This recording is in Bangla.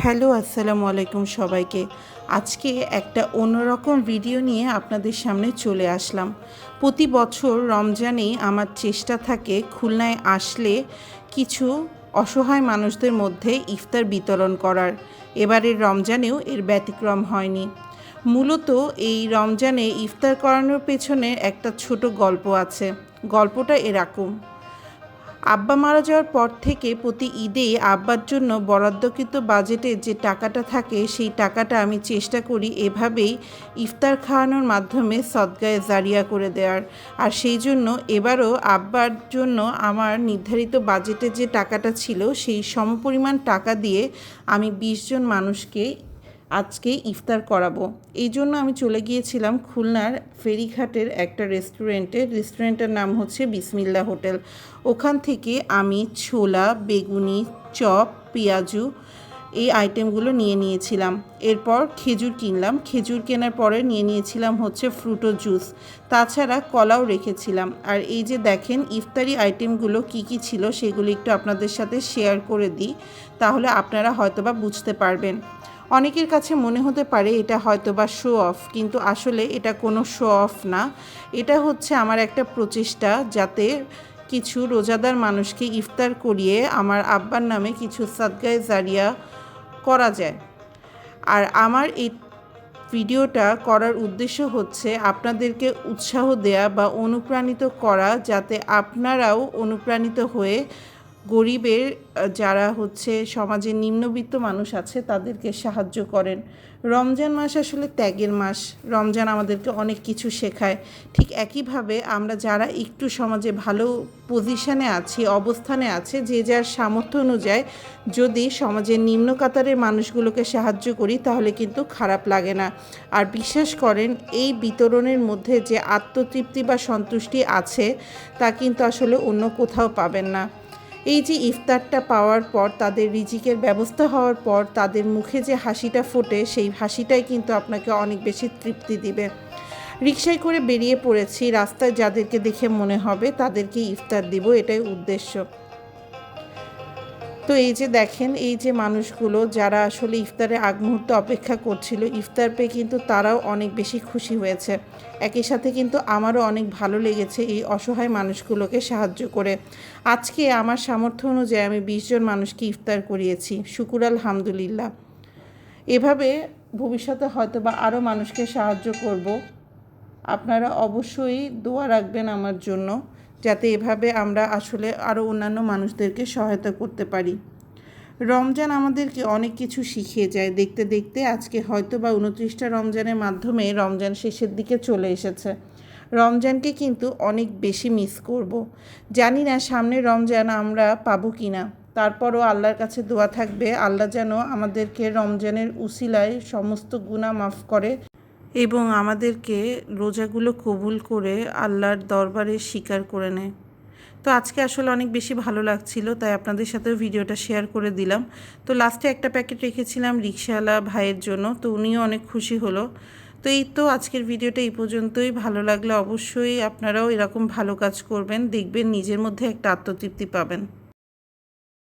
হ্যালো, আসসালামু আলাইকুম সবাইকে। আজকে একটা অন্যরকম ভিডিও নিয়ে আপনাদের সামনে চলে আসলাম। প্রতি বছর রমজানেই আমার চেষ্টা থাকে খুলনায় আসলে কিছু অসহায় মানুষদের মধ্যে ইফতার বিতরণ করার। এবারের রমজানেও এর ব্যতিক্রম হয়নি। মূলত এই রমজানে ইফতার করানোর পেছনে একটা ছোট গল্প আছে। গল্পটা এরকম আব্বা মারা যাওয়ার পর থেকে প্রতি ঈদে আব্বার জন্য বরাদ্দকৃত বাজেটে যে টাকাটা থাকে, সেই টাকাটা আমি চেষ্টা করি এভাবেই ইফতার খাওয়ানোর মাধ্যমে সদগায়ে জারিয়া করে দেওয়ার। আর সেই জন্য এবারও আব্বার জন্য আমার নির্ধারিত বাজেটে যে টাকাটা ছিল, সেই সমপরিমাণ টাকা দিয়ে আমি বিশজন মানুষকে আজকে ইফতার করাবো। এই জন্য আমি চলে গিয়েছিলাম খুলনার ফেরিঘাটের একটা রেস্টুরেন্টে রেস্টুরেন্টের নাম হচ্ছে বিসমিল্লা হোটেল। ওখান থেকে আমি ছোলা, বেগুনি, চপ, পেঁয়াজু এই আইটেমগুলো নিয়ে নিয়েছিলাম। এরপর খেজুর কিনলাম। খেজুর কেনার পরে নিয়ে নিয়েছিলাম হচ্ছে ফ্রুটো জুস তাছাড়া কলাও রেখেছিলাম। আর এই যে দেখেন, ইফতারি আইটেমগুলো কি কি ছিল সেগুলো একটু আপনাদের সাথে শেয়ার করে দিই। তাহলে আপনারা হয়তোবা বুঝতে পারবেন। অনেকের কাছে মনে হতে পারে এটা হয়তো বা শো অফ কিন্তু আসলে এটা কোনো শো অফ না। এটা হচ্ছে আমার একটা প্রচেষ্টা যাতে কিছু রোজাদার মানুষকে ইফতার করিয়ে আমার আব্বার নামে কিছু সাদগায় জারিয়া করা যায়। আর আমার এই ভিডিওটা করার উদ্দেশ্য হচ্ছে আপনাদেরকে উৎসাহ দেয়া বা অনুপ্রাণিত করা যাতে আপনারাও অনুপ্রাণিত হয়ে গরিবের যারা হচ্ছে সমাজের নিম্নবিত্ত মানুষ আছে, তাদেরকে সাহায্য করেন। রমজান মাস আসলে ত্যাগের মাস। রমজান আমাদেরকে অনেক কিছু শেখায়। ঠিক একইভাবে আমরা যারা একটু সমাজে ভালো পজিশনে আছি, অবস্থানে আছে, যে যার সামর্থ্য অনুযায়ী যদি সমাজের নিম্ন কাতারের মানুষগুলোকে সাহায্য করি, তাহলে কিন্তু খারাপ লাগে না। আর বিশ্বাস করেন, এই বিতরণের মধ্যে যে আত্মতৃপ্তি বা সন্তুষ্টি আছে, তা কিন্তু আসলে অন্য কোথাও পাবেন না। এই যে ইফতারটা পাওয়ার পর, তাদের রিজিকের ব্যবস্থা হওয়ার পর, তাদের মুখে যে হাসিটা ফোটে, সেই হাসিটাই কিন্তু আপনাকে অনেক বেশি তৃপ্তি দিবে। রিক্সায় করে বেরিয়ে পড়েছি, রাস্তায় যাদেরকে দেখে মনে হবে তাদেরকে ইফতার দিব, এটাই উদ্দেশ্য। তো এই যে দেখেন, এই যে মানুষগুলো যারা আসলে ইফতারের আগ মুহূর্তে অপেক্ষা করছিল, ইফতার পেয়ে কিন্তু তারাও অনেক বেশি খুশি হয়েছে। একই সাথে কিন্তু আমারও অনেক ভালো লেগেছে এই অসহায় মানুষগুলোকে সাহায্য করে। আজকে আমার সামর্থ্য অনুযায়ী আমি বিশ জন মানুষকে ইফতার করিয়েছি। শুকুর আলহামদুলিল্লাহ। এভাবে ভবিষ্যতে হয়তো বা আরও মানুষকে সাহায্য করব। আপনারা অবশ্যই দোয়া রাখবেন আমার জন্য। যাতে এভাবে আমরা আসলে আরও অন্যান্য মানুষদেরকে সহায়তা করতে পারি। রমজান আমাদেরকে অনেক কিছু শিখিয়ে যায়। দেখতে দেখতে আজকে হয়তো বা উনত্রিশটা রমজানের মাধ্যমে রমজান শেষের দিকে চলে এসেছে। রমজানকে কিন্তু অনেক বেশি মিস করব। জানি না সামনে রমজান আমরা পাবো কি না তারপরও আল্লাহর কাছে দোয়া থাকবে। আল্লাহ যেন আমাদেরকে রমজানের উসিলায় সমস্ত গুণা মাফ করে। এবং আমাদেরকে রোজাগুলো কবুল করে আল্লাহর দরবারে স্বীকার করে নেয়। তো আজকে আসলে অনেক বেশি ভালো লাগছিল, তাই আপনাদের সাথেও ভিডিওটা শেয়ার করে দিলাম। তো লাস্টে একটা প্যাকেট রেখেছিলাম রিক্সাওয়ালা ভাইয়ের জন্য, তো উনিও অনেক খুশি হলো। তো এই তো আজকের ভিডিওটা এই পর্যন্তই। ভালো লাগলে অবশ্যই আপনারাও এরকম ভালো কাজ করবেন, দেখবেন নিজের মধ্যে একটা আত্মতৃপ্তি পাবেন।